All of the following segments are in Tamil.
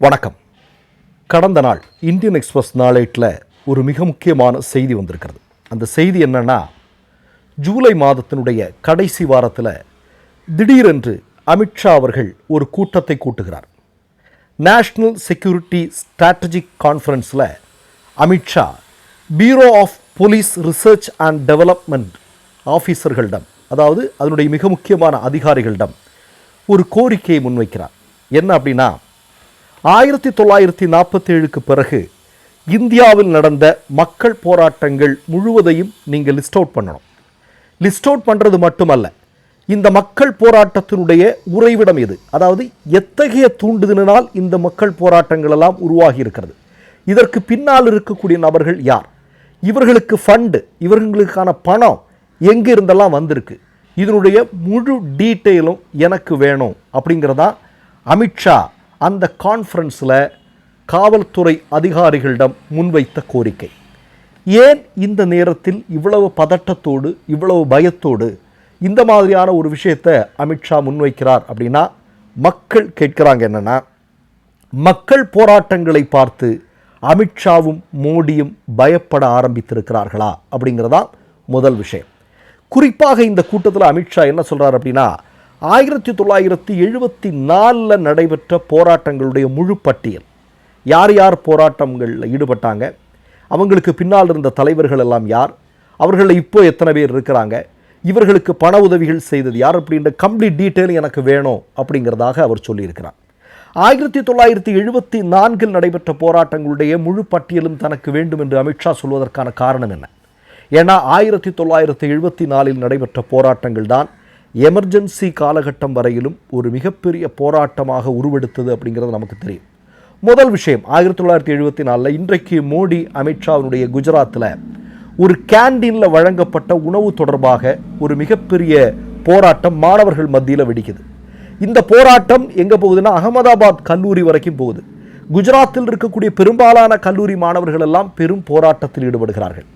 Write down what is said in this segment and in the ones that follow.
வணக்கம். கடந்த நாள் இந்தியன் எக்ஸ்பிரஸ் நாளேட்டில் ஒரு மிக முக்கியமான செய்தி வந்திருக்கிறது. அந்த செய்தி என்னன்னா ஜூலை மாதத்தினுடைய கடைசி வாரத்தில் திடீரென்று அமித்ஷா அவர்கள் ஒரு கூட்டத்தை கூட்டுகிறார். National security strategic கான்ஃபரன்ஸில் Amit Shah bureau of police research and development ஆஃபீஸர்களிடம் அதாவது அதனுடைய மிக முக்கியமான அதிகாரிகளிடம் ஒரு கோரிக்கையை முன்வைக்கிறார். என்ன அப்படின்னா ஆயிரத்தி தொள்ளாயிரத்தி நாற்பத்தி ஏழுக்கு பிறகு இந்தியாவில் நடந்த மக்கள் போராட்டங்கள் முழுவதையும் நீங்கள் லிஸ்ட் அவுட் பண்ணணும். லிஸ்ட் அவுட் பண்ணுறது மட்டுமல்ல இந்த மக்கள் போராட்டத்தினுடைய உறைவிடம் எது? அதாவது எத்தகைய தூண்டுதலினால் இந்த மக்கள் போராட்டங்கள் எல்லாம் உருவாகி இருக்கிறது? இதற்கு பின்னால் இருக்கக்கூடிய நபர்கள் யார்? இவர்களுக்கு ஃபண்டு இவர்களுக்கான பணம் எங்கே இருந்தெல்லாம் வந்திருக்கு? இதனுடைய முழு டீட்டெயிலும் எனக்கு வேணும் அப்படிங்கிறதான் அமித்ஷா அந்த கான்ஃபரன்ஸில் காவல்துறை அதிகாரிகளிடம் முன்வைத்த கோரிக்கை. ஏன் இந்த நேரத்தில் இவ்வளவு பதட்டத்தோடு இவ்வளவு பயத்தோடு இந்த மாதிரியான ஒரு விஷயத்தை அமித்ஷா முன்வைக்கிறார் அப்படின்னா மக்கள் கேட்குறாங்க என்னென்னா மக்கள் போராட்டங்களை பார்த்து அமித்ஷாவும் மோடியும் பயப்பட ஆரம்பித்திருக்கிறார்களா அப்படிங்கிறதான் முதல் விஷயம். குறிப்பாக இந்த கூட்டத்தில் அமித்ஷா என்ன சொல்கிறார் அப்படின்னா ஆயிரத்தி தொள்ளாயிரத்தி எழுபத்தி நாலில் நடைபெற்ற போராட்டங்களுடைய முழு பட்டியல். யார் யார் போராட்டங்களில் ஈடுபட்டாங்க? அவங்களுக்கு பின்னால் இருந்த தலைவர்கள் எல்லாம் யார்? அவர்களில் இப்போ எத்தனை பேர் இருக்கிறாங்க? இவர்களுக்கு பண உதவிகள் செய்தது யார்? அப்படின்ற கம்ப்ளீட் டீட்டெயில் எனக்கு வேணும் அப்படிங்கிறதாக அவர் சொல்லியிருக்கிறார். ஆயிரத்தி தொள்ளாயிரத்தி எழுபத்தி நான்கில் நடைபெற்ற போராட்டங்களுடைய முழு பட்டியலும் தனக்கு வேண்டும் என்று அமித்ஷா சொல்வதற்கான காரணம் என்ன? ஏன்னா ஆயிரத்தி தொள்ளாயிரத்தி எழுபத்தி நாலில் நடைபெற்ற போராட்டங்கள் தான் எமர்ஜென்சி காலகட்டம் வரையிலும் ஒரு மிகப்பெரிய போராட்டமாக உருவெடுத்தது அப்படிங்கிறது நமக்கு தெரியும். முதல் விஷயம் ஆயிரத்தி தொள்ளாயிரத்தி எழுபத்தி நாலில் இன்றைக்கு மோடி அமித்ஷாவினுடைய குஜராத்தில் ஒரு கேண்டீனில் வழங்கப்பட்ட உணவு தொடர்பாக ஒரு மிகப்பெரிய போராட்டம் மாணவர்கள் மத்தியில் வெடிக்குது. இந்த போராட்டம் எங்கே போகுதுன்னா அகமதாபாத் கல்லூரி வரைக்கும் போகுது. குஜராத்தில் இருக்கக்கூடிய பெரும்பாலான கல்லூரி மாணவர்கள் எல்லாம் பெரும் போராட்டத்தில் ஈடுபடுகிறார்கள்.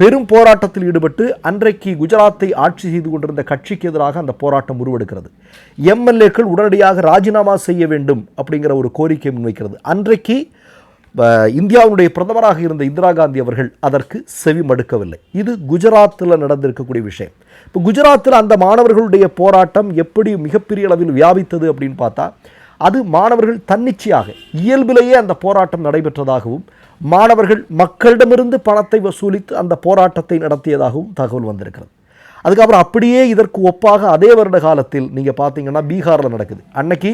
பெரும் போராட்டத்தில் ஈடுபட்டு அன்றைக்கு குஜராத்தை ஆட்சி செய்து கொண்டிருந்த கட்சிக்கு எதிராக அந்த போராட்டம் உருவெடுக்கிறது. எம்எல்ஏக்கள் உடனடியாக ராஜினாமா செய்ய வேண்டும் அப்படிங்கிற ஒரு கோரிக்கை முன்வைக்கிறது. அன்றைக்கு இந்தியாவுடைய பிரதமராக இருந்த இந்திரா காந்தி அவர்கள் அதற்கு செவி மடுக்கவில்லை. இது குஜராத்தில் நடந்திருக்கக்கூடிய விஷயம். இப்போ குஜராத்தில் அந்த மாணவர்களுடைய போராட்டம் எப்படி மிகப்பெரிய அளவில் வியாபித்தது அப்படின்னு பார்த்தா அது மாணவர்கள் தன்னிச்சையாக இயல்பிலேயே அந்த போராட்டம் நடைபெற்றதாகவும் மாணவர்கள் மக்களிடமிருந்து பணத்தை வசூலித்து அந்த போராட்டத்தை நடத்தியதாகவும் தகவல் வந்திருக்கிறது. அதுக்கப்புறம் அப்படியே இதற்கு ஒப்பாக அதே வருட காலத்தில் நீங்கள் பார்த்தீங்கன்னா பீகாரில் நடக்குது. அன்னைக்கு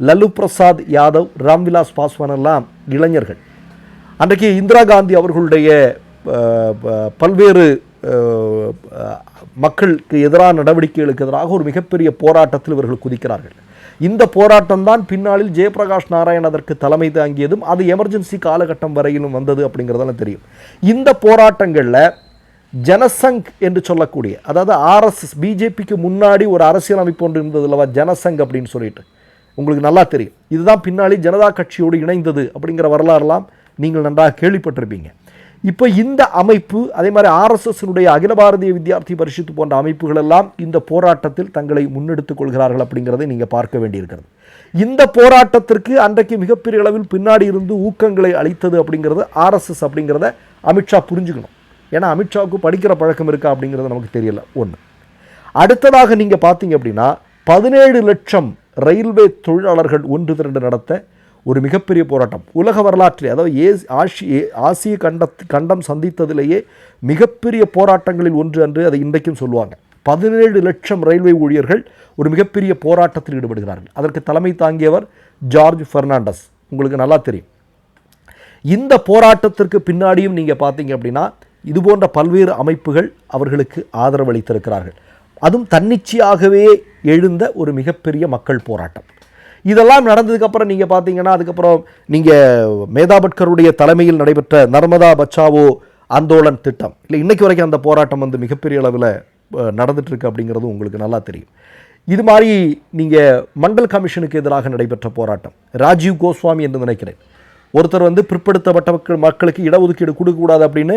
லல்லு பிரசாத் யாதவ் ராம்விலாஸ் பாஸ்வான் எல்லாம் இளைஞர்கள். அன்றைக்கு இந்திரா காந்தி அவர்களுடைய பல்வேறு மக்களுக்கு எதிரான நடவடிக்கைகளுக்கு எதிராக ஒரு மிகப்பெரிய போராட்டத்தில் இவர்கள் குதிக்கிறார்கள். இந்த போராட்டம் தான் பின்னாளில் ஜெயபிரகாஷ் நாராயண் அதற்கு தலைமை தாங்கியதும் அது எமர்ஜென்சி காலகட்டம் வரையிலும் வந்தது அப்படிங்கிறதெல்லாம் தெரியும். இந்த போராட்டங்களில் ஜனசங் என்று சொல்லக்கூடிய அதாவது ஆர்எஸ்எஸ் பிஜேபிக்கு முன்னாடி ஒரு அரசியல் அமைப்பு ஒன்று இருந்தது இல்லவா ஜனசங் அப்படின்னு சொல்லிட்டு. உங்களுக்கு நல்லா தெரியும். இதுதான் பின்னாடி ஜனதா கட்சியோடு இணைந்தது அப்படிங்கிற வரலாறுலாம் நீங்கள் நன்றாக கேள்விப்பட்டிருப்பீங்க. இப்போ இந்த அமைப்பு அதே மாதிரி ஆர்எஸ்எஸ்னுடைய அகில பாரதிய வித்யார்த்தி பரிஷத்து போன்ற அமைப்புகள் எல்லாம் இந்த போராட்டத்தில் தங்களை முன்னெடுத்துக் கொள்கிறார்கள் அப்படிங்கிறதை நீங்கள் பார்க்க வேண்டியிருக்கிறது. இந்த போராட்டத்திற்கு அன்றைக்கு மிகப்பெரிய அளவில் பின்னாடி இருந்து ஊக்கங்களை அளித்தது அப்படிங்கிறது ஆர்எஸ்எஸ் அப்படிங்கிறத அமித்ஷா புரிஞ்சுக்கணும். ஏன்னா அமித்ஷாவுக்கு படிக்கிற பழக்கம் இருக்கா அப்படிங்கிறது நமக்கு தெரியல ஒன்று அடுத்ததாக நீங்கள் பார்த்தீங்க அப்படின்னா பதினேழு லட்சம் ரயில்வே தொழிலாளர்கள் ஒன்று திரண்டு நடத்த ஒரு மிகப்பெரிய போராட்டம். உலக வரலாற்றில் அதாவது ஏ ஆசி ஆசிய கண்ட கண்டம் சந்தித்ததிலேயே மிகப்பெரிய போராட்டங்களில் ஒன்று என்று அதை இன்றைக்கும் சொல்லுவாங்க. பதினேழு லட்சம் ரயில்வே ஊழியர்கள் ஒரு மிகப்பெரிய போராட்டத்தில் ஈடுபடுகிறார்கள். அதற்கு தலைமை தாங்கியவர் ஜார்ஜ் பெர்னாண்டஸ். உங்களுக்கு நல்லா தெரியும். இந்த போராட்டத்திற்கு பின்னாடியும் நீங்கள் பார்த்தீங்க அப்படின்னா இது போன்ற பல்வேறு அமைப்புகள் அவர்களுக்கு ஆதரவளித்திருக்கிறார்கள் அதுவும் தன்னிச்சையாகவே எழுந்த ஒரு மிகப்பெரிய மக்கள் போராட்டம். இதெல்லாம் நடந்ததுக்கப்புறம் நீங்கள் பார்த்தீங்கன்னா அதுக்கப்புறம் நீங்கள் மேதா பட்கருடைய தலைமையில் நடைபெற்ற நர்மதா பச்சாவோ ஆந்தோலன் திட்டம். இல்லை இன்றைக்கு வரைக்கும் அந்த போராட்டம் வந்து மிகப்பெரிய அளவில் நடந்துட்டுருக்கு அப்படிங்கிறது அப்படிங்கிறதும் உங்களுக்கு நல்லா தெரியும். இது மாதிரி நீங்கள் மண்டல் கமிஷனுக்கு எதிராக நடைபெற்ற போராட்டம். ராஜீவ் கோஸ்வாமி என்று நினைக்கிறேன். ஒருத்தர் வந்து பிற்படுத்தப்பட்ட மக்கள் மக்களுக்கு இடஒதுக்கீடு கொடுக்கக்கூடாது அப்படின்னு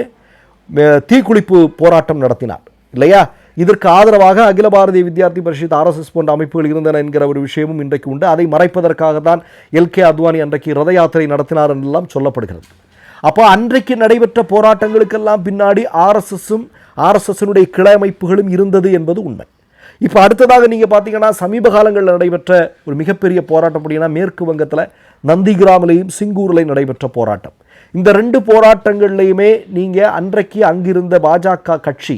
தீக்குளிப்பு போராட்டம் நடத்தினார். இல்லையா? இதற்கு ஆதரவாக அகில பாரதிய வித்யார்த்தி பரிஷத் ஆர்எஸ்எஸ் போன்ற அமைப்புகள் இருந்தன என்கிற ஒரு விஷயமும் இன்றைக்கு உண்டு. அதை மறைப்பதற்காக தான் எல் கே அத்வானி அன்றைக்கு ரத யாத்திரை நடத்தினார் என்றெல்லாம் சொல்லப்படுகிறது. அப்போ அன்றைக்கு நடைபெற்ற போராட்டங்களுக்கெல்லாம் பின்னாடி ஆர்எஸ்எஸும் ஆர்எஸ்எஸ்னுடைய கிளை அமைப்புகளும் இருந்தது என்பது உண்மை. இப்போ அடுத்ததாக நீங்கள் பார்த்தீங்கன்னா சமீப காலங்களில் நடைபெற்ற ஒரு மிகப்பெரிய போராட்டம் அப்படின்னா மேற்கு வங்கத்தில் நந்திகிராமிலையும் சிங்கூரிலையும் நடைபெற்ற போராட்டம். இந்த ரெண்டு போராட்டங்கள்லையுமே நீங்கள் அன்றைக்கு அங்கிருந்த பாஜக கட்சி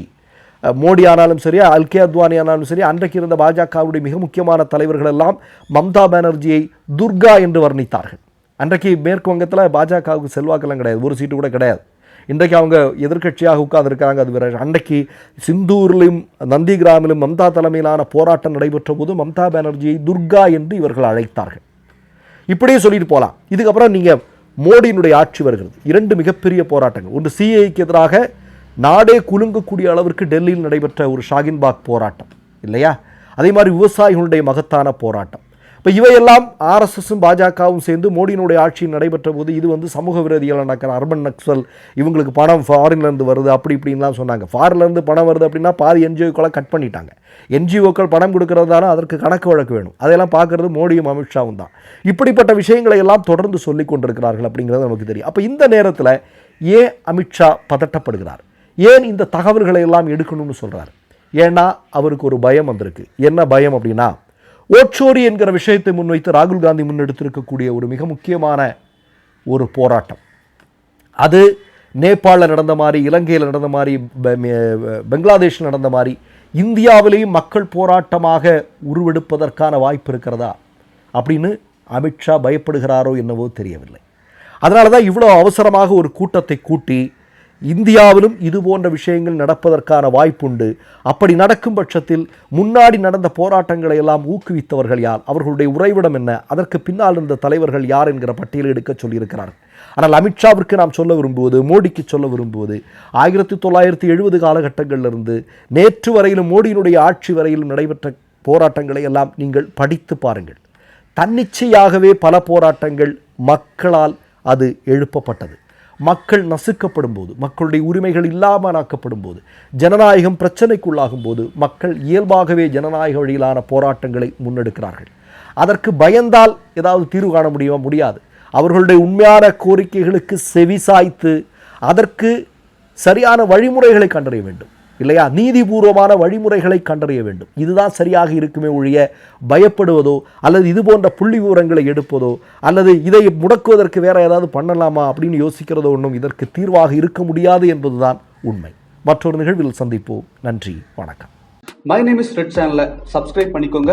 மோடி ஆனாலும் சரி அல்கே அத்வானி ஆனாலும் சரி அன்றைக்கு இருந்த பாஜகவுடைய மிக முக்கியமான தலைவர்கள் எல்லாம் மம்தா பானர்ஜியை துர்கா என்று வர்ணித்தார்கள். அன்றைக்கு மேற்கு வங்கத்தில் பாஜகவுக்கு செல்வாக்கெல்லாம் கிடையாது ஒரு சீட்டு கூட கிடையாது. இன்றைக்கு அவங்க எதிர்க்கட்சியாக உட்கார்ந்துருக்கிறாங்க அது வேற. அன்றைக்கு சிந்தூரிலும் நந்திகிராமிலும் மம்தா தலைமையிலான போராட்டம் நடைபெற்ற போது மம்தா பானர்ஜியை துர்கா என்று இவர்கள் அழைத்தார்கள். இப்படியே சொல்லிட்டு போகலாம் இதுக்கப்புறம் நீங்கள் மோடியினுடைய ஆட்சி வருகிறது. இரண்டு மிகப்பெரிய போராட்டங்கள். ஒன்று சிஏக்கு எதிராக நாடே குலுங்கக்கூடிய அளவிற்கு டெல்லியில் நடைபெற்ற ஒரு ஷாகின்பாக் போராட்டம் இல்லையா? அதே மாதிரி விவசாயிகளுடைய மகத்தான போராட்டம். இப்போ இவையெல்லாம் ஆர்எஸ்எஸும் பாஜகவும் சேர்ந்து மோடியினுடைய ஆட்சியில் நடைபெற்ற போது இது வந்து சமூக விரோதிகளாக நடக்கிற அர்பன் நக்சல் இவங்களுக்கு பணம் ஃபாரின்லேருந்து வருது அப்படி இப்படின்லாம் சொன்னாங்க. ஃபாரின்லேருந்து பணம் வருது அப்படின்னா பாதி என்ஜிஓக்களை கட் பண்ணிட்டாங்க. என்ஜிஓக்கள் பணம் கொடுக்கறதால அதற்கு கணக்கு வழக்கு வேணும். அதெல்லாம் பார்க்குறது மோடியும் அமித்ஷாவும் தான். இப்படிப்பட்ட விஷயங்களை எல்லாம் தொடர்ந்து சொல்லி கொண்டிருக்கிறார்கள் அப்படிங்கிறது நமக்கு தெரியும். அப்போ இந்த நேரத்தில் ஏன் அமித்ஷா பதட்டப்படுகிறார்? ஏன் இந்த தகவல்களை எல்லாம் எடுக்கணும்னு சொல்கிறார் ஏன்னா அவருக்கு ஒரு பயம் வந்திருக்கு. என்ன பயம் அப்படின்னா ஓட்சோரி என்கிற விஷயத்தை முன்வைத்து ராகுல் காந்தி முன்னெடுத்திருக்கக்கூடிய ஒரு மிக முக்கியமான ஒரு போராட்டம். அது நேபாளில் நடந்த மாதிரி இலங்கையில் நடந்த மாதிரி பங்களாதேஷில் நடந்த மாதிரி இந்தியாவிலேயும் மக்கள் போராட்டமாக உருவெடுப்பதற்கான வாய்ப்பு இருக்கிறதா? அப்படின்னு அமித்ஷா பயப்படுகிறாரோ என்னவோ தெரியவில்லை. அதனால தான் இவ்வளோ அவசரமாக ஒரு கூட்டத்தை கூட்டி இந்தியாவிலும் இது போன்ற விஷயங்கள் நடப்பதற்கான வாய்ப்புண்டு. அப்படி நடக்கும் பட்சத்தில் முன்னாடி நடந்த போராட்டங்களை எல்லாம் ஊக்குவித்தவர்கள் யார்? அவர்களுடைய உறைவிடம் என்ன? அதற்கு பின்னால் இருந்த தலைவர்கள் யார் என்கிற பட்டியலை எடுக்க சொல்லியிருக்கிறார்கள். ஆனால் அமித்ஷாவிற்கு நாம் சொல்ல விரும்புவது மோடிக்கு சொல்ல விரும்புவது ஆயிரத்தி தொள்ளாயிரத்தி எழுபது காலகட்டங்களிலிருந்து நேற்று வரையிலும் மோடியினுடைய ஆட்சி வரையிலும் நடைபெற்ற போராட்டங்களை எல்லாம் நீங்கள் படித்து பாருங்கள். தன்னிச்சையாகவே பல போராட்டங்கள் மக்களால் அது எழுப்பப்பட்டது. மக்கள் நசுக்கப்படும் போது மக்களுடைய உரிமைகள் இல்லாமலாக்கப்படும் போது ஜனநாயகம் பிரச்சனைக்குள்ளாகும் போது மக்கள் இயல்பாகவே ஜனநாயக வழியிலான போராட்டங்களை முன்னெடுக்கிறார்கள். அதற்கு பயந்தால் ஏதாவது தீர்வு காண முடியுமா? முடியாது. அவர்களுடைய உண்மையான கோரிக்கைகளுக்கு செவிசாய்த்து அதற்கு சரியான வழிமுறைகளை கண்டறிய வேண்டும். இல்லையா? நீதிபூர்வமான வழிமுறைகளை கண்டறிய வேண்டும். இதுதான் சரியாக இருக்குமே ஒழிய பயப்படுவதோ அல்லது இது போன்ற புள்ளி விவரங்களை எடுப்பதோ அல்லது இதை முடக்குவதற்கு வேற ஏதாவது பண்ணலாமா அப்படின்னு யோசிக்கிறதோ ஒன்றும் இதற்கு தீர்வாக இருக்க முடியாது என்பதுதான் உண்மை. மற்றொரு நிகழ்வில் சந்திப்போம். நன்றி. வணக்கம். மை நேம் இஸ் ரெட் சேனலை சப்ஸ்கிரைப் பண்ணிக்கோங்க.